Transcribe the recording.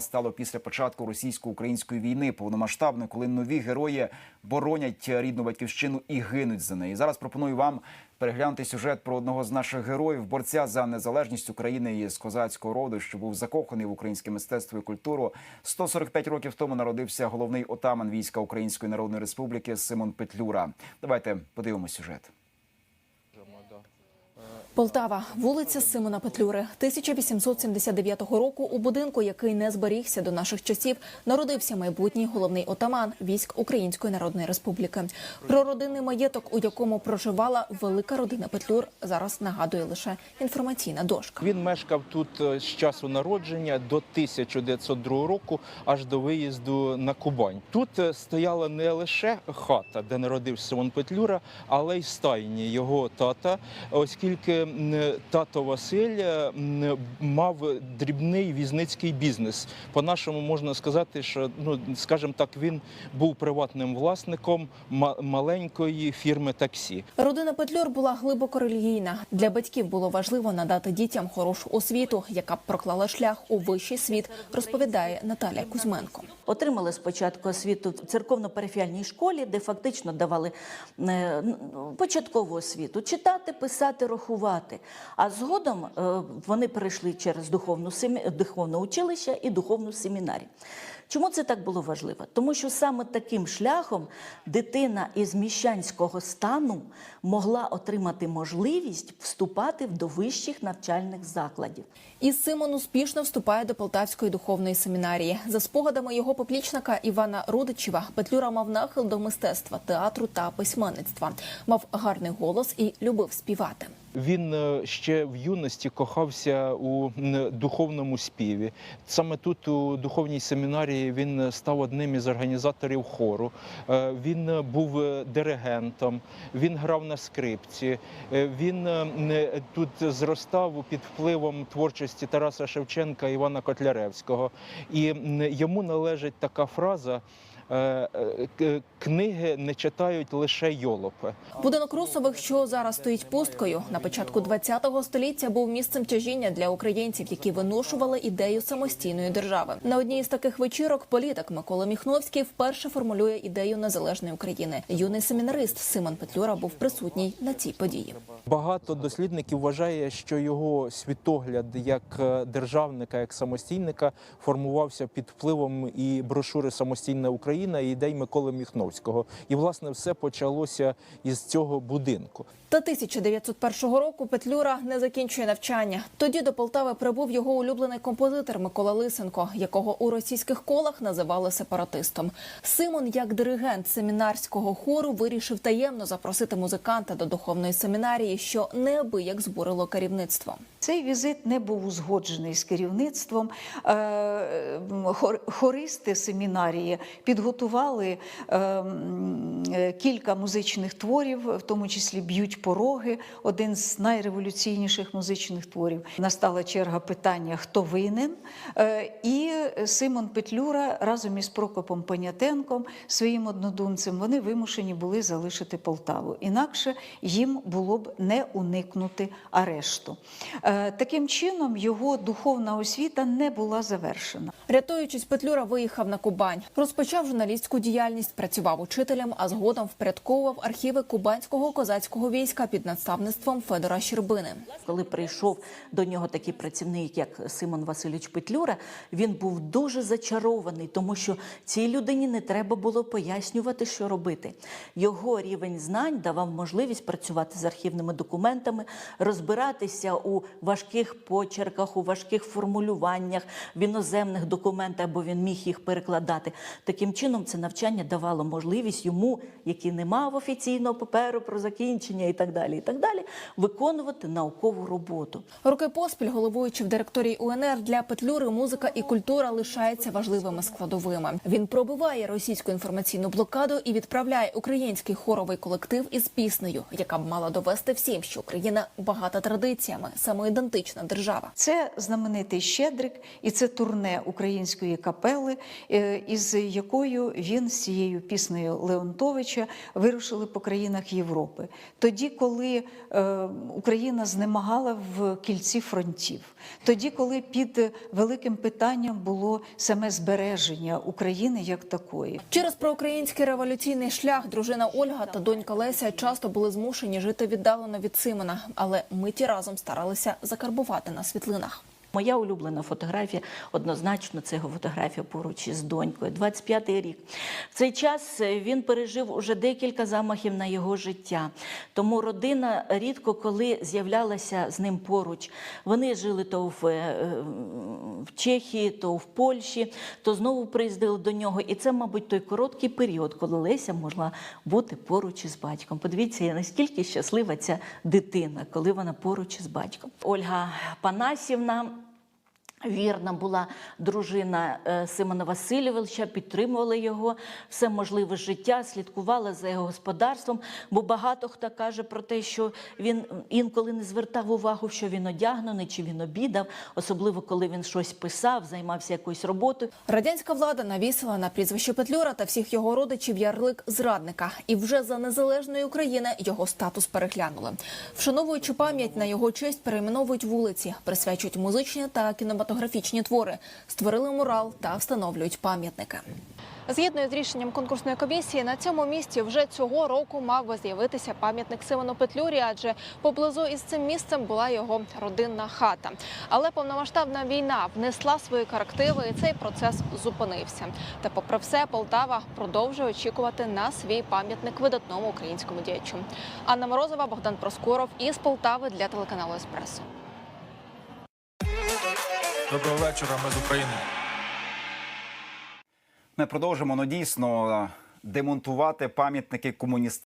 стало після початку російсько-української війни повномасштабної, коли нові герої боронять рідну батьківщину і гинуть за неї. Зараз пропоную вам переглянути сюжет про одного з наших героїв, борця за незалежність України із козацького роду, що був закоханий в українське мистецтво і культуру. 145 років тому народився головний отаман війська Української Народної Республіки Симон Петлюра. Давайте подивимось сюжет. Полтава, вулиця Симона Петлюри, 1879 року. У будинку, який не зберігся до наших часів, народився майбутній головний отаман військ Української Народної Республіки. Про родинний маєток, у якому проживала велика родина Петлюр, зараз нагадує лише інформаційна дошка. Він мешкав тут е, з часу народження до 1902 року, аж до виїзду на Кубань. Тут е, стояла не лише хата, де народився Симон Петлюра, але й стайні його тата, оскільки тато Василь е, мав дрібний візницький бізнес. По-нашому можна сказати, що ну скажімо так, він був приватним власником ма- маленької фірми таксі. Родина Петлюр була глибоко релігійна. Для батьків було важливо надати дітям хорошу освіту, яка б проклала шлях у вищий світ, розповідає Наталя Кузьменко. Отримали спочатку освіту в церковно-парафіальній школі, де фактично давали е, початкову освіту читати, писати, рахувати. А згодом е, вони перейшли через духовне училище і духовну семінарію. Чому це так було важливо? Тому що саме таким шляхом дитина із міщанського стану могла отримати можливість вступати до вищих навчальних закладів. І Симон успішно вступає до Полтавської духовної семінарії. За спогадами його поплічника Івана Рудичева, Петлюра мав нахил до мистецтва, театру та письменництва. Мав гарний голос і любив співати. Він е, ще в юності кохався у духовному співі. Саме тут, у духовній семінарії, він став одним із організаторів хору. Е, Він е, був е, диригентом, він грав на скрипці. Він тут зростав під впливом творчості Тараса Шевченка і Івана Котляревського. І йому належить така фраза. Е, е, Книги не читають лише йолопи. Будинок Русових, що зараз стоїть пусткою, на початку ХХ століття був місцем тяжіння для українців, які виношували ідею самостійної держави. На одній з таких вечірок політик Микола Міхновський вперше формулює ідею незалежної України. Юний семінарист Симон Петлюра був присутній на цій події. Багато дослідників вважає, що його світогляд як е, державника, як самостійника формувався під впливом і брошури Самостійна Україна і ідей Миколи Міхновського. І власне все почалося із цього будинку. Та 1901 року Петлюра не закінчує навчання. Тоді до Полтави прибув його улюблений композитор Микола Лисенко, якого у російських колах називали сепаратистом. Симон, як диригент семінарського хору, вирішив таємно запросити музиканта до духовної семінарії, що неабияк збурило керівництво. Цей візит не був узгоджений з керівництвом. Е, Хористи семінарії підготували е, м, е, кілька музичних творів, в тому числі б'ють пороги, один з найреволюційніших музичних творів. Настала черга питання, хто винен. Е, І Симон Петлюра разом із Прокопом Понятенком, своїм однодумцем, вони вимушені були залишити Полтаву. Інакше їм було б не уникнути арешту. Е, Таким чином, його духовна освіта не була завершена. Рятуючись, Петлюра виїхав на Кубань, розпочав журналістську діяльність, працював учителем, а згодом впорядковував архіви кубанського козацького війська під наставництвом Федора Щербини. Коли прийшов до нього такий працівник, як Симон Васильович Петлюра, він був дуже зачарований, тому що цій людині не треба було пояснювати, що робити. Його рівень знань давав можливість працювати з архівними документами, розбиратися у важких почерках, у важких формулюваннях, в іноземних документах, бо він міг їх перекладати. Таким чином, це навчання давало можливість йому, який не мав офіційного паперу про закінчення і так далі, і так далі, виконувати наукову роботу. Роки поспіль, головуючи в директорії УНР, для Петлюри музика і культура лишаються важливими складовими. Він пробиває російську інформаційну блокаду і відправляє український хоровий колектив із піснею, яка б мала довести всім, що Україна багата традиціями, самоідентична держава. Це знаменитий Щедрик, і це турне української капели, е, із якої війною він з цією піснею Леонтовича вирушили по країнах Європи. Тоді, коли е, Україна знемагала в кільці фронтів, тоді, коли під великим питанням було саме збереження України як такої. Через проукраїнський революційний шлях дружина Ольга та донька Леся часто були змушені жити віддалено від Симона, але миті разом старалися закарбувати на світлинах. Моя улюблена фотографія однозначно це його фотографія поруч із донькою. 25-й рік. В цей час е, він пережив уже декілька замахів на його життя. Тому родина рідко коли з'являлася з ним поруч. Вони жили то в, е, в Чехії, то в Польщі, то знову приїздили до нього. І це, мабуть, той короткий період, коли Леся могла бути поруч із батьком. Подивіться, наскільки щаслива ця дитина, коли вона поруч із батьком. Ольга Панасівна. Вірна була дружина е, Симона Васильовича, підтримувала його все можливе життя, слідкувала за його господарством. Бо багато хто каже про те, що він інколи не звертав увагу, що він одягнений чи він обідав, особливо коли він щось писав, займався якоюсь роботою. Радянська влада навісила на прізвище Петлюра та всіх його родичів ярлик зрадника, і вже за незалежної України його статус переглянули. Вшановуючи пам'ять на його честь, перейменовують вулиці, присвячують музичні та кінематографічні твори, створили мурал та встановлюють пам'ятники. Згідно з рішенням конкурсної комісії, на цьому місці вже цього року мав би з'явитися пам'ятник Симону Петлюрі, адже поблизу із цим місцем була його родинна хата. Але повномасштабна війна внесла свої корективи, і цей процес зупинився. Та, попри все, Полтава продовжує очікувати на свій пам'ятник видатному українському діячу. Анна Морозова, Богдан Проскоров із Полтави для телеканалу Еспресо. Доброго вечора, ми з України. Ми продовжимо ну, дійсно демонтувати пам'ятники комуністичним